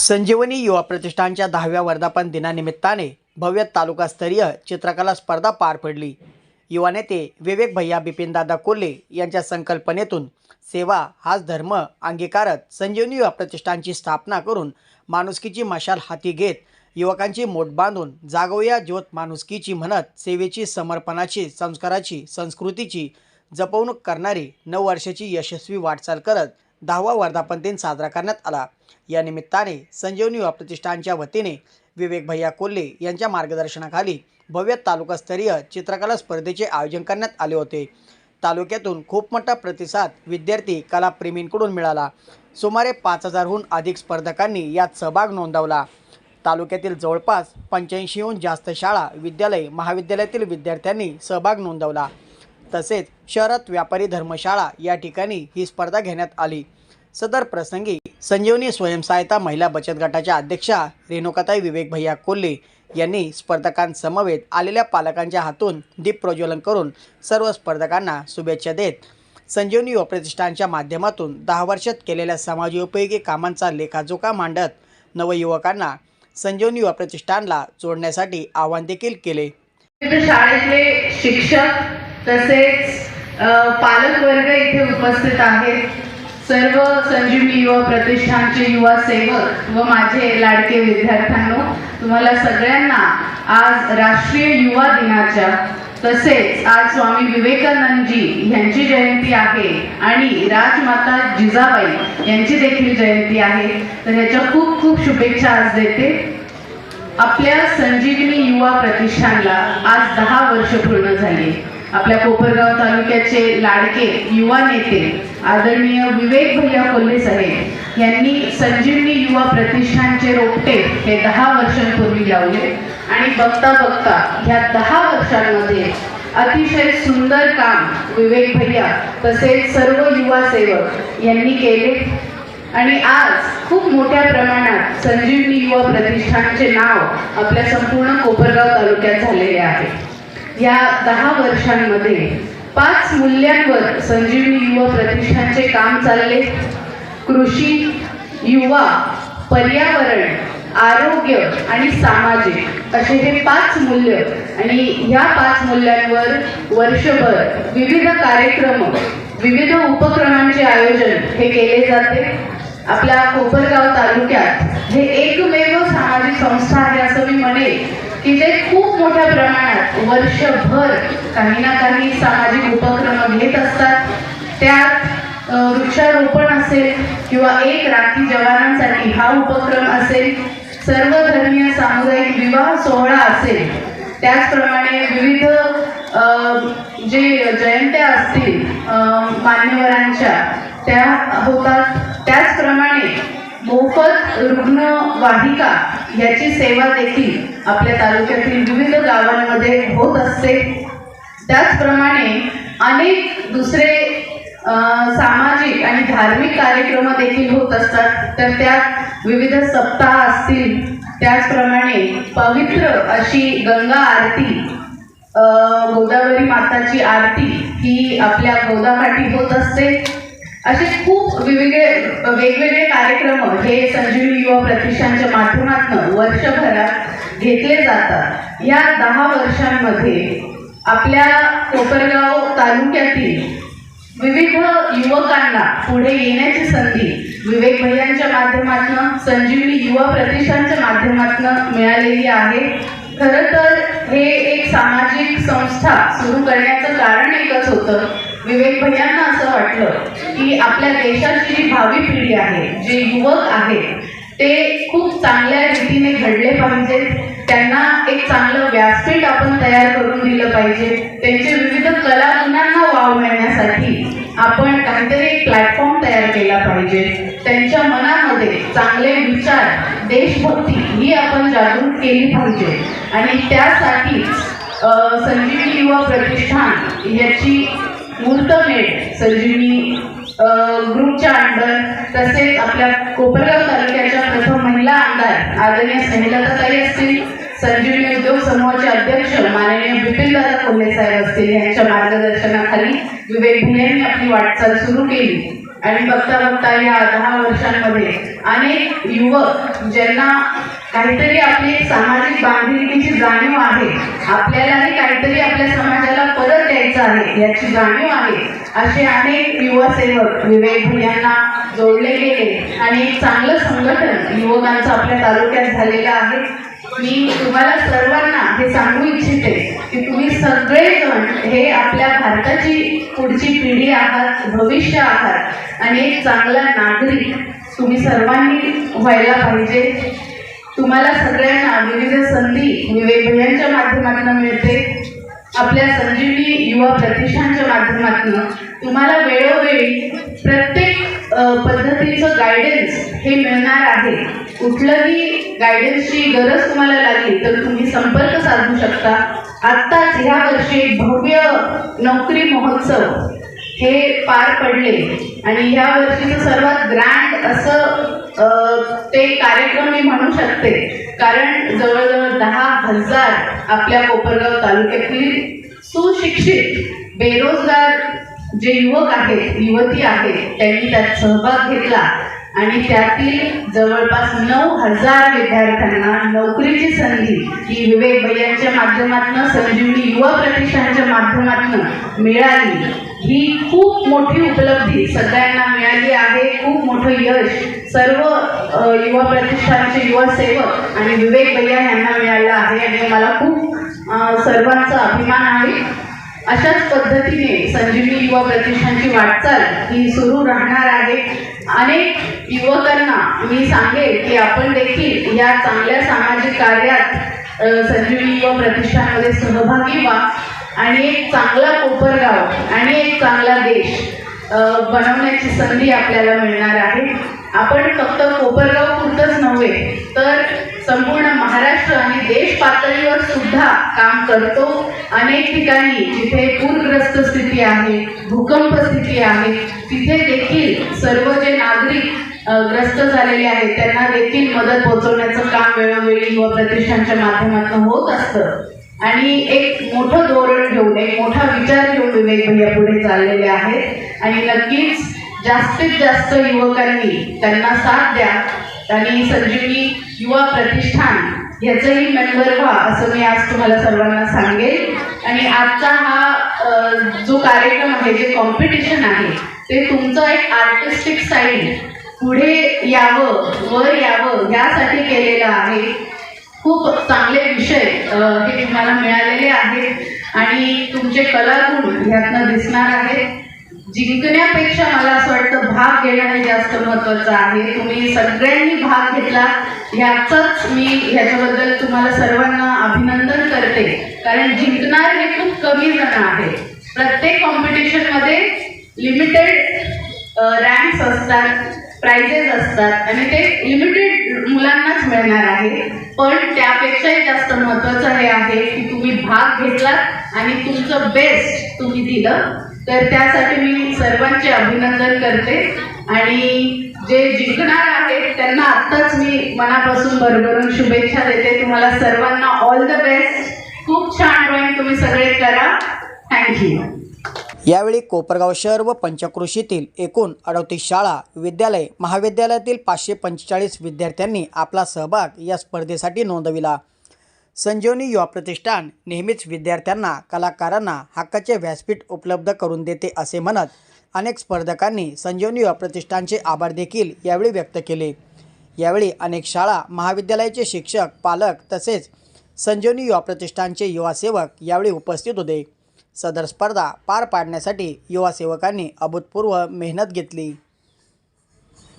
संजीवनी युवा प्रतिष्ठानच्या दहाव्या वर्धापन दिनानिमित्ताने भव्य तालुकास्तरीय चित्रकला स्पर्धा पार पडली. युवा नेते विवेक भैया बिपिनदादा कोल्हे यांच्या संकल्पनेतून सेवा हाच धर्म अंगीकारत संजीवनी युवा प्रतिष्ठानची स्थापना करून माणुसकीची मशाल हाती घेत युवकांची मोठ बांधून जागवया ज्योत माणुसकीची म्हणत सेवेची समर्पणाची संस्काराची संस्कृतीची जपवणूक करणारी नऊ वर्षाची यशस्वी वाटचाल करत दहावा वर्धापन दिन साजरा करण्यात आला. या निमित्ताने संजीवनी युवा प्रतिष्ठानच्या वतीने विवेक भैया कोल्हे यांच्या मार्गदर्शनाखाली भव्य तालुकास्तरीय चित्रकला स्पर्धेचे आयोजन करण्यात आले होते. तालुक्यातून खूप मोठा प्रतिसाद विद्यार्थी कलाप्रेमींकडून मिळाला. सुमारे पाच हजारहून अधिक स्पर्धकांनी यात सहभाग नोंदवला. तालुक्यातील जवळपास पंच्याऐंशीहून जास्त शाळा विद्यालय महाविद्यालयातील विद्यार्थ्यांनी सहभाग नोंदवला. तसेच शहरात व्यापारी धर्मशाळा या ठिकाणी ही स्पर्धा घेण्यात आली. सदर प्रसंगी संजीवनी स्वयंसहायता महिला बचत गटाच्या अध्यक्षा रेणुकाताई विवेक भैया कोल्हे यांनी स्पर्धकांसमवेत आलेल्या पालकांच्या हातून दीप प्रज्वलन करून सर्व स्पर्धकांना शुभेच्छा देत संजीवनी व प्रतिष्ठानच्या माध्यमातून दहा वर्षात केलेल्या समाजोपयोगी कामांचा लेखाजोखा मांडत नवयुवकांना संजीवनी व प्रतिष्ठानला जोडण्यासाठी आवाहन देखील केले. शाळेतले शिक्षक तसेच अ, पालकवर्ग इथे उपस्थित आहेत. सर्व संजीवनी युवा प्रतिष्ठानचे युवा सेवक व माझे लाडके विद्यार्थ्यांनो तुम्हाला सगळ्यांना आज राष्ट्रीय युवा दिनाच्या तसेच आज स्वामी विवेकानंदजी यांची जयंती आहे आणि राजमाता जिजाबाई यांची देखील जयंती आहे. तर ह्याच्या खूप खूप शुभेच्छा आज देते. आपल्या संजीवनी युवा प्रतिष्ठानला आज दहा वर्ष पूर्ण झाली. आपल्या कोपरगाव तालुक्याचे लाडके युवा नेते आदरणीय विवेक भैया कोल्हे साहेब यांनी संजीवनी युवा प्रतिष्ठानचे रोपटे हे दहा वर्षांपूर्वी लावले. आणि बघता बघता ह्या दहा वर्षांमध्ये अतिशय सुंदर काम विवेक भैया तसेच सर्व युवा सेवक यांनी केले. आणि आज खूप मोठ्या प्रमाणात संजीवनी युवा प्रतिष्ठानचे नाव आपल्या संपूर्ण कोपरगाव तालुक्यात झालेले आहे. या दहा वर्षांमध्ये पाच मूल्यांवर संजीवनी युवा प्रतिष्ठानचे काम चालले. कृषी युवा पर्यावरण आरोग्य आणि सामाजिक असे हे पाच मूल्य आणि ह्या पाच मूल्यांवर वर्षभर विविध कार्यक्रम विविध उपक्रमांचे आयोजन हे केले जाते. आपल्या कोपरगाव तालुक्यात हे एकमेव सामाजिक संस्था आहे असं मी म्हणेन. की ते खूप मोठ्या प्रमाणात वर्षभर काही ना काही सामाजिक उपक्रम घेत असतात. त्यात वृक्षारोपण असेल किंवा एक राखी जवानांसाठी हा उपक्रम असेल सर्व धर्मीय सामुदायिक विवाह सोहळा असेल. त्याचप्रमाणे विविध जे जयंत्या असतील मान्यवरांच्या त्या होतात. त्याचप्रमाणे मोफत रुग्णवाहिका याची सेवा देखील आपल्या तालुक्यातील विविध गावांमध्ये होत असते. त्याचप्रमाणे अनेक दुसरे सामाजिक आणि धार्मिक कार्यक्रम देखील होत असतात. तर त्यात विविध सप्ताह असतील. त्याचप्रमाणे पवित्र अशी गंगा आरती गोदावरी माताची आरती ही आपल्या गोदाकाठी होत असते. असे खूप वेगवेगळे वेगवेगळे कार्यक्रम हे संजीवनी युवा प्रतिष्ठानच्या माध्यमातून वर्षभरात घेतले जातात. या दहा वर्षांमध्ये आपल्या कोपरगाव तालुक्यातील विविध युवकांना पुढे येण्याची संधी विवेक भैयांच्या माध्यमातून संजीवनी युवा प्रतिष्ठानच्या माध्यमातून मिळालेली आहे. खरं तर हे एक सामाजिक संस्था सुरू करण्याचं कारण एकच होतं. विवेक भैयांना असं वाटलं की आपल्या देशाची जी भावी पिढी आहे जे युवक आहेत ते खूप चांगल्या रीतीने घडले पाहिजेत त्यांना एक चांगलं व्यासपीठ आपण तयार करून दिलं पाहिजे. त्यांचे विविध कलागुणांना वाव मिळण्यासाठी आपण काहीतरी एक प्लॅटफॉर्म तयार केला पाहिजे. त्यांच्या मनामध्ये चांगले विचार देशभक्ती ही आपण जागृत केली पाहिजे. आणि त्यासाठी संजीवनी युवा प्रतिष्ठान याची मुहूर्तमेढ संजीवनी ग्रुपच्या अंडर तसेच आपल्या कोपरगाव तालुक्याच्या प्रथम महिला आमदार आदरणीय स्नेहलताताई असतील संजीवनी उद्योग समूहाचे अध्यक्ष माननीय बिपिनदादा कोल्हे साहेब असतील यांच्या मार्गदर्शनाखाली विवेक आपली वाटचाल सुरू केली. आणि बघता बघता या दहा वर्षांमध्ये अनेक युवक ज्यांना काहीतरी आपली सामाजिक बांधिलकीची जाणीव आहे. आपल्यालाही काहीतरी आपल्या समाजाला परत द्यायचं आहे याची जाणीव आहे. असे अनेक युवा सेवक विवेक यांना जोडले गेले. आणि एक चांगलं संघटन युवकांचं आपल्या तालुक्यात झालेलं आहे. मी तुम्हाला सर्वांना हे सांगू इच्छिते की तुम्ही सगळेजण हे आपल्या भारताची पुढची पिढी आहात भविष्य आहात. आणि एक चांगला नागरिक तुम्ही सर्वांनी व्हायला पाहिजे. तुम्हाला सगळ्यांना विविध संधी वेगवेगळ्यांच्या माध्यमातून मिळते आपल्या संजीवनी युवा प्रतिष्ठानच्या माध्यमातून तुम्हाला वेळोवेळी प्रत्येक पद्धतीचं गायडन्स हे मिळणार आहे. कुठलंही गायडन्सची गरज तुम्हाला लागली तर तुम्ही संपर्क साधू शकता. आत्ताच ह्या वर्षी भव्य नोकरी महोत्सव हे पार पडले. आणि ह्या वर्षीचं सर्वात ग्रँड असं ते कार्यक्रम मी म्हणू शकते. कारण जवळजवळ दहा हजार आपल्या कोपरगाव तालुक्यातील सुशिक्षित बेरोजगार जे युवक आहेत युवती आहेत त्यांनी त्यात सहभाग घेतला. आणि त्यातील जवळपास नऊ हजार विद्यार्थ्यांना नोकरीची संधी ही विवेक भैयांच्या माध्यमातून संजीवनी युवा प्रतिष्ठानच्या माध्यमातून मिळाली. ही खूप मोठी उपलब्धी सगळ्यांना मिळाली आहे. खूप मोठं यश सर्व युवा प्रतिष्ठानचे युवा सेवक आणि विवेक भैया यांना मिळालं आहे. आणि मला खूप सर्वांचा अभिमान आहे. अशाच पद्धतीने संजीवनी युवा प्रतिष्ठानची वाटचाल ही सुरू राहणार आहे. अनेक युवकांना मी सांगेन की आपण देखील या चांगल्या सामाजिक कार्यात संजीवनी युवा प्रतिष्ठानमध्ये सहभागी व्हा. आणि एक चांगला कोपरगाव आणि एक चांगला देश बनवण्याची संधी आपल्याला मिळणार आहे. आपण फक्त कोपरगाव पुरतंच नव्हे तर संपूर्ण महाराष्ट्र आणि देश पातळीवर सुद्धा काम करतो. अनेक ठिकाणी जिथे पूरग्रस्त स्थिती आहे भूकंप स्थिती आहे तिथे देखील सर्व जे नागरिक ग्रस्त झालेले आहेत त्यांना देखील मदत पोहोचवण्याचं काम वेळोवेळी व प्रतिष्ठानच्या माध्यमातून होत असतं. आणि एक मोठं धोरण घेऊन एक मोठा विचार घेऊन विवेक भैया पुढे चाललेले आहेत. आणि नक्कीच जास्तीत जास्त युवकांनी त्यांना साथ द्या. आणि संजीवनी युवा प्रतिष्ठान ह्याचंही मेंबर व्हा असं मी आज तुम्हाला सर्वांना सांगेन. आणि आजचा हा जो कार्यक्रम आहे जे कॉम्पिटिशन आहे ते तुमचं एक आर्टिस्टिक साईड पुढे यावं वर यावं यासाठी केलेलं आहे. खूप चांगले हे तुम्हाला मिळालेले आहेत. आणि तुमचे कलागुण ह्यातनं दिसणार आहेत. जिंकण्यापेक्षा मला असं वाटतं भाग घेणं हे जास्त महत्त्वाचं आहे. तुम्ही सगळ्यांनी भाग घेतला ह्याचंच मी ह्याच्याबद्दल तुम्हाला सर्वांना अभिनंदन करते. कारण जिंकणार हे खूप कमी जण आहे प्रत्येक कॉम्पिटिशनमध्ये लिमिटेड रँक्स असतात. प्राइजेस असतात. आणि ते लिमिटेड मुलांनाच मिळणार आहे. पण त्यापेक्षाही जास्त महत्त्वाचं हे आहे की तुम्ही भाग घेतलात आणि तुमचं बेस्ट तुम्ही दिलं. तर त्यासाठी मी सर्वांचे अभिनंदन करते. आणि जे जिंकणार आहेत त्यांना आत्ताच मी मनापासून भरभरून शुभेच्छा देते. तुम्हाला सर्वांना ऑल द बेस्ट खूप छान ड्रॉइंग तुम्ही सगळे करा. थँक्यू यावेळी कोपरगाव शहर व पंचक्रोशीतील एकूण अडतीस शाळा विद्यालय महाविद्यालयातील पाचशे पंचेचाळीस विद्यार्थ्यांनी आपला सहभाग या स्पर्धेसाठी नोंदविला. संजीवनी युवा प्रतिष्ठान नेहमीच विद्यार्थ्यांना कलाकारांना हक्काचे व्यासपीठ उपलब्ध करून देते असे म्हणत अनेक स्पर्धकांनी संजीवनी युवा प्रतिष्ठानचे आभार देखील यावेळी व्यक्त केले. यावेळी अनेक शाळा महाविद्यालयाचे शिक्षक पालक तसेच संजीवनी युवा प्रतिष्ठानचे युवा सेवक यावेळी उपस्थित होते. सदर स्पर्धा पार पाडण्यासाठी युवा सेवकांनी अभूतपूर्व मेहनत घेतली.